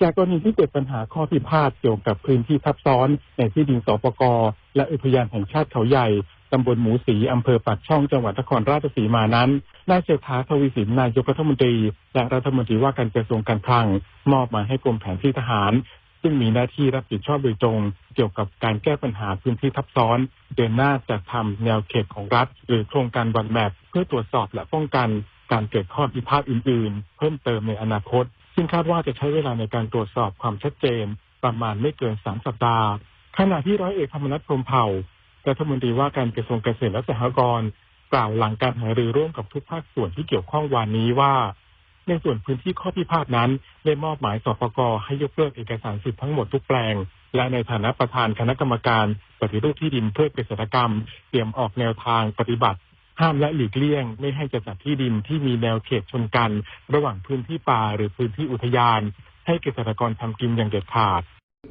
จากกรณีที่เกิดปัญหาข้อพิพาทเกี่ยวกับพื้นที่ทับซ้อน ในที่ดินสปกและอุทยานแห่งชาติเขาใหญ่ตำบลหมูสีอำเภอปากช่องจังหวัดนครราชสีมานั้นนายเศรษฐาทวีสินนายกรัฐมนตรี และรัฐมนตรีว่าการกระทรวงการคลัง มอบมาให้กรมแผนที่ทหาร ซึ่งมีหน้าที่รับผิดชอบโดยตรง เกี่ยวกับการแก้ปัญหาพื้นที่ทับซ้อน เดินหน้าจัดทำแนวเขตของรัฐ หรือโครงการวันแมปเพื่อตรวจสอบและป้องกัน การเกิดข้อพิพาทอื่น ๆ เพิ่มเติมในอนาคต ซึ่งคาดว่าจะใช้เวลาในการตรวจสอบความชัดเจน ประมาณไม่เกินสามสัปดาห์ ขณะที่ร้อยเอกธรรมนัฐพรมเผ่ารัฐมนตรีว่าการกระทรวงเกษตรและสหกรณ์กล่าวหลังการหารือร่วมกับทุกภาคส่วนที่เกี่ยวข้องวันนี้ว่า ในส่วนพื้นที่ข้อพิพาทนั้นได้มอบหมายสปกให้ยกเลิกเอกสารสิทธิ์ทั้งหมดทุกแปลง และในฐานะประธานคณะกรรมการปฏิรูปที่ดินเพื่อเกษตรกรรม เตรียมออกแนวทางปฏิบัติ ห้ามและหลีกเลี่ยง ไม่ให้จะจัดที่ดินที่มีแนวเขตชนกัน ระหว่างพื้นที่ป่าหรือพื้นที่อุทยาน ให้เกษตรกรทำกินอย่างเด็ดขาด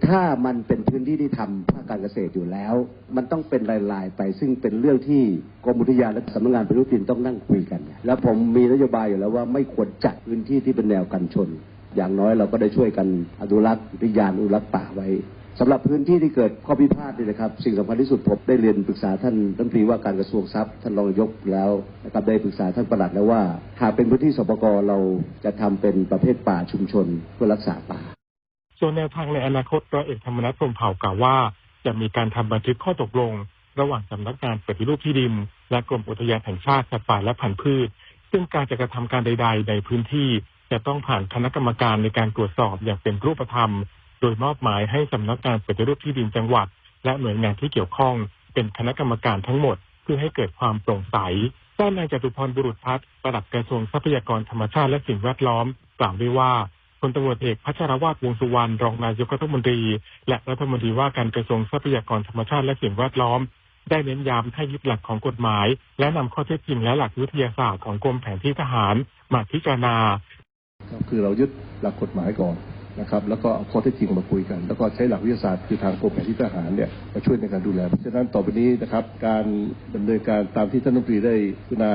ถ้ามันเป็นพื้นที่ที่ทำภาคการเกษตรอยู่แล้ว มันต้องเป็นรายๆไป ซึ่งเป็นเรื่องที่กรมอุทยานและสำนักงานปฏิรูปที่ดินต้องนั่งคุยกัน แล้วผมมีนโยบายอยู่แล้วว่าไม่ควรจัดพื้นที่ที่เป็นแนวกันชน อย่างน้อยเราก็ได้ช่วยกันอนุรักษ์อุทยานอนุรักษ์ป่าไว้ สำหรับพื้นที่ที่เกิดข้อพิพาทเนี่ยนะครับ สิ่งสำคัญที่สุดผมได้เรียนปรึกษาท่านรัฐมนตรีว่าการกระทรวงทรัพย์ท่านรองนายกแล้วนะครับได้ปรึกษาท่านประหลัดแล้วว่า หากเป็นพื้นที่สปกรเราจะทำเป็นประเภทป่าชุมชนเพื่อรักษาป่า ส่วนแนวทางในอนาคตร้อยเอกธรรมนัฐพรมเผ่ากล่าวว่า จะมีการทำบันทึกข้อตกลง ระหว่างสำนักงานปฏิรูปที่ดิน และกรมอุทยานแห่งชาติสัตว์ป่าและพันธุ์พืช ซึ่งการจะกระทำการใด ๆ ในพื้นที่ จะต้องผ่านคณะกรรมการในการตรวจสอบอย่างเป็นรูปธรรม โดยมอบหมายให้สำนักงานปฏิรูปที่ดินจังหวัด และหน่วยงานที่เกี่ยวข้อง เป็นคณะกรรมการทั้งหมด เพื่อให้เกิดความโปร่งใสด้านนายจตุพรบุรุษพัฒน์ปลัดกระทรวงทรัพยากรธรรมชาติและสิ่งแวดล้อม กล่าวด้วยว่าพลตำรวจเอกพัชรวาทวงสุวรรณรองนายกรัฐมนตรี และรัฐมนตรีว่าการกระทรวงทรัพยากรธรรมชาติและสิ่งแวดล้อม ได้เน้นย้ำให้ยึดหลักของกฎหมาย และนำข้อเท็จจริงและหลักวิทยาศาสตร์ของกรมแผนที่ทหารมาพิจารณาคือเรายึดหลักกฎหมายก่อน นะครับแล้วก็เอาข้อเท็จจริงมาคุยกัน แล้วก็ใช้หลักวิทยาศาสตร์คือทางกรมแผนที่ทหารเนี่ยมาช่วยในการดูแล เพราะฉะนั้นต่อไปนี้นะครับการดำเนินการตามที่ท่านรัฐมนตรีได้กรุณา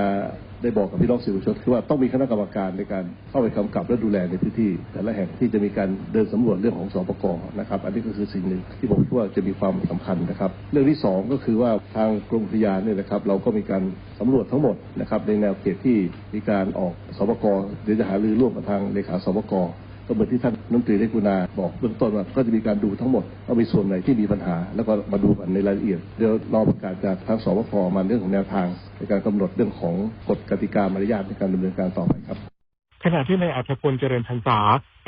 ได้บอกกับพี่น้องสื่อมวลชนคือว่าต้องมีคณะกรรมการในการเข้าไปกำกับและดูแลในพื้นที่ แต่ละแห่งที่จะมีการเดินสำรวจเรื่องของสอปกนะครับอันนี้ก็คือสิ่งหนึ่งที่ผมคิดว่าจะมีความสำคัญนะครับ เรื่องที่สองก็คือว่าทางกรมอุทยานเนี่ยนะครับ เราก็มีการสำรวจทั้งหมดนะครับในแนวเขตที่มีการออกสอปกเดี๋ยวจะหารือร่วมกับทางเลขาสอปก ก็เหมือนที่ท่านน้ำตรีได้กุณาบอกเบื้องต้นว่าก็จะมีการดูทั้งหมดว่ามีส่วนไหนที่มีปัญหา แล้วก็มาดูกันในรายละเอียดเดี๋ยวรอประกาศจากทางสบคมาเรื่องของแนวทาง ในการกำหนดเรื่องของกฎกติกามารยาทในการดำเนินการต่อไปครับขณะที่นายอัธพลเจริญพันษา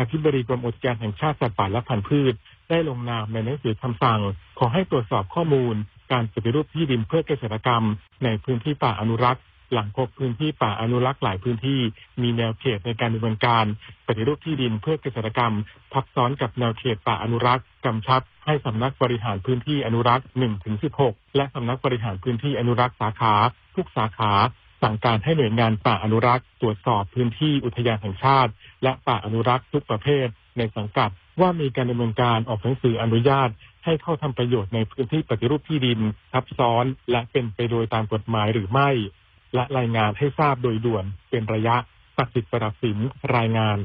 อธิบดีกรมอุทยานแห่งชาติสัตว์ป่าและพันธุ์พืช ได้ลงนามในหนังสือคำสั่ง ขอให้ตรวจสอบข้อมูล การปฏิรูปที่ดินเพื่อเกษตรกรรม ในพื้นที่ป่าอนุรักษ์ หลังพบพื้นที่ป่าอนุรักษ์หลายพื้นที่มีแนวเขตในการดำเนินการปฏิรูปที่ดินเพื่อเกษตรกรรม ทับซ้อนกับแนวเขตป่าอนุรักษ์กำชับให้สำนักบริหารพื้นที่อนุรักษ์1ถึง16 และสำนักบริหารพื้นที่อนุรักษ์สาขา ทุกสาขาสั่งการให้หน่วยงานป่าอนุรักษ์ ตรวจสอบพื้นที่อุทยานแห่งชาติ และป่าอนุรักษ์ทุกประเภท ในสังกัดว่ามีการดำเนินการออกหนังสืออนุญาต ให้เข้าทำประโยชน์ในพื้นที่ปฏิรูปที่ดินทับซ้อน และเป็นไปโดยตามกฎหมายหรือไม่ และรายงานให้ทราบโดยด่วนเป็นระยะตัดสิทธิ์ประสินรายงาน